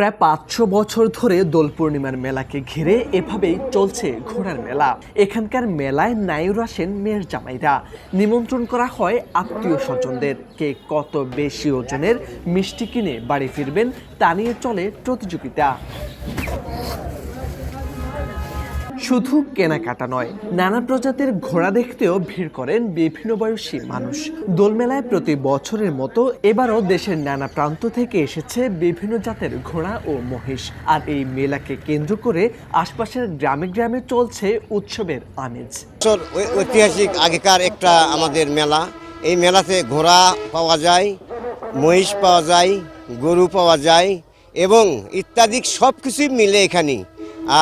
প্রায় পাঁচশো বছর ধরে দোল পূর্ণিমার মেলাকে ঘিরে এভাবেই চলছে ঘোড়ার মেলা। এখানকার মেলায় নায়ুর আসেন মেয়ের জামাইরা। নিমন্ত্রণ করা হয় আত্মীয় স্বজনদের। কে কত বেশি ওজনের মিষ্টি কিনে বাড়ি ফিরবেন তা নিয়ে চলে প্রতিযোগিতা। শুধু কেনাকাটা নয়, নানা প্রজাতির ঘোড়া দেখতেও ভিড় করেন বিভিন্ন বয়সী মানুষ। দোলমেলায় প্রতি বছরের মতো এবারও দেশের নানা প্রান্ত থেকে এসেছে বিভিন্ন জাতের ঘোড়া ও মহিষ। আর এই মেলাকে কেন্দ্র করে আশপাশের গ্রামে গ্রামে চলছে উৎসবের আমেজ। ঐতিহাসিক আগেকার একটা আমাদের মেলা। এই মেলাতে ঘোড়া পাওয়া যায়, মহিষ পাওয়া যায়, গরু পাওয়া যায় এবং ইত্যাদি সব কিছুই মিলে এখানে।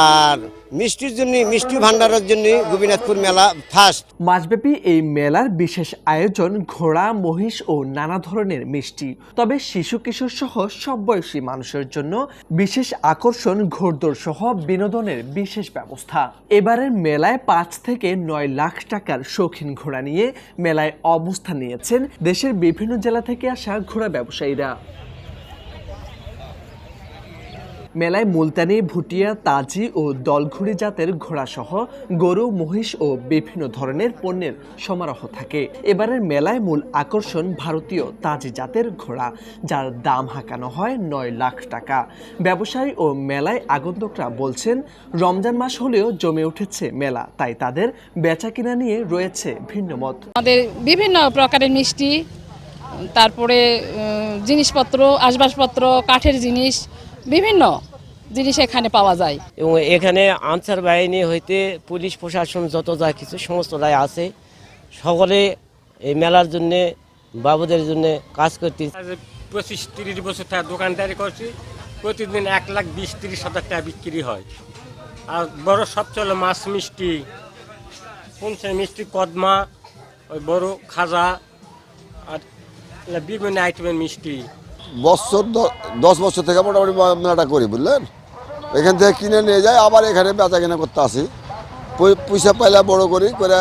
আর মিষ্টির জন্য মিষ্টি ভাণ্ডারের জন্য গোপীনাথপুর মেলা ফার্স্ট মাসব্যাপী এই মেলার বিশেষ আয়োজন ঘোড়া, মহিষ ও নানা ধরনের মিষ্টি। তবে শিশু, কিশোর সহ সব বয়সী মানুষের জন্য বিশেষ আকর্ষণ ঘোড়দৌড় সহ বিনোদনের বিশেষ ব্যবস্থা। এবারের মেলায় পাঁচ থেকে নয় লাখ টাকার শৌখিন ঘোড়া নিয়ে মেলায় অবস্থান নিয়েছেন দেশের বিভিন্ন জেলা থেকে আসা ঘোড়া ব্যবসায়ীরা। মেলায় মুলতানি, ভুটিয়া, তাজি ও দলঘুড়ি জাতের ঘোড়াসহ গরু, মহিষ ও বিভিন্ন ধরনের পণ্যের সমারোহ থাকে। এবারের মেলায় মূল আকর্ষণ ভারতীয় তাজি জাতের ঘোড়া, যার দাম হাঁকানো হয় নয় লাখ টাকা। ব্যবসায়ী ও মেলায় আগন্তকরা বলছেন, রমজান মাস হলেও জমে উঠেছে মেলা, তাই তাদের বেচা কিনা নিয়ে রয়েছে ভিন্ন মত। আমাদের বিভিন্ন প্রকারের মিষ্টি, তারপরে জিনিসপত্র আসবাবপত্র কাঠের জিনিস বিভিন্ন জিনিস এখানে পাওয়া যায়। এবং এখানে আনসার বাহিনী হইতে পুলিশ প্রশাসন যত যা কিছু সমস্ত সমস্তটাই আছে সকলে এই মেলার জন্য বাবুদের জন্য কাজ করতে পঁচিশ তিরিশ বছর থেকে দোকানদারি করছি। প্রতিদিন এক লাখ বিশ তিরিশ হাজার টাকা বিক্রি হয়। আর বড় সব চলে মাছ মিষ্টি পঞ্চাশ মিষ্টি কদমা ওই বড় খাজা আর বিভিন্ন আইটেমের মিষ্টি। বছর দশ বছর থেকে মোটামুটি মেলাটা করি বুঝলেন? এখান থেকে কিনে নিয়ে যাই আবার এখানে বেচা কিনা করতে আসি। পয়- পয়সা পাইলে বড় করি করে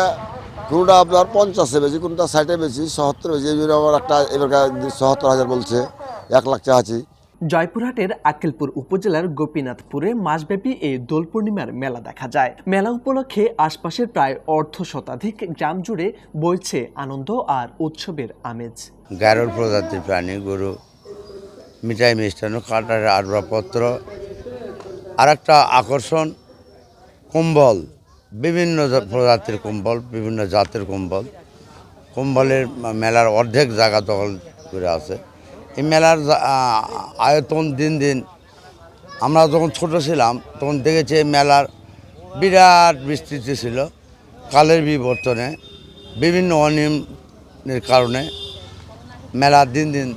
কোনোটা আপনার পঞ্চাশে বেশি কোনোটা ষাটে বেশি সত্তর বেশি এই জন্য আমার একটা এবার সত্তর হাজার বলছে এক লাখ চাচ্ছি জয়পুরহাটের আক্কেলপুর উপজেলার গোপীনাথপুরে মাসব্যাপী এই দোল পূর্ণিমার মেলা দেখা যায়। মেলা উপলক্ষে আশপাশের প্রায় অর্ধ শতাধিক গ্রাম জুড়ে বইছে আনন্দ আর উৎসবের আমেজ। গারল প্রজাতির প্রাণী গরু মিঠাই মিষ্টান্ন, কাটার আসবাবপত্র আর একটা আকর্ষণ, কম্বল, বিভিন্ন প্রজাতির কম্বল, বিভিন্ন জাতের কম্বল। কম্বলের মেলার অর্ধেক জায়গা দখল করে আছে। এই মেলার আয়তন দিন দিন, আমরা যখন ছোট ছিলাম, তখন দেখেছি এই মেলার বিরাট বিস্তৃতি ছিল। কালের বিবর্তনে, বিভিন্ন অনিয়মের কারণে মেলা দিন দিন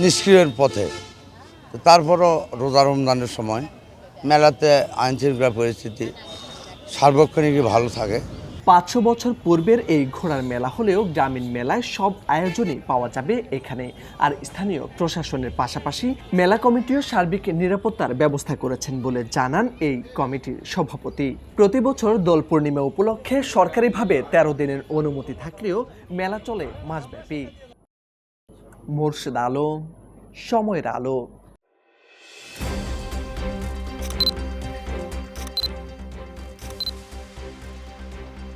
নিষ্ক্রিয়ের পথে। তারপরও রোজা রমজানের সময় মেলাতে আইন শৃঙ্খলা পরিস্থিতি সার্বক্ষণিকই ভালো থাকে। পাঁচশো বছর পূর্বের এই ঘোড়ার মেলা হলেও গ্রামীণ মেলায় সব আয়োজনই পাওয়া যাবে এখানে। আর স্থানীয় প্রশাসনের পাশাপাশি মেলা কমিটিও সার্বিক নিরাপত্তার ব্যবস্থা করেছেন বলে জানান এই কমিটির সভাপতি। প্রতি বছর দোল পূর্ণিমা উপলক্ষে সরকারিভাবে তেরো দিনের অনুমতি থাকলেও মেলা চলে মাসব্যাপী। মোর্শেদ আলম সময়ের আলো।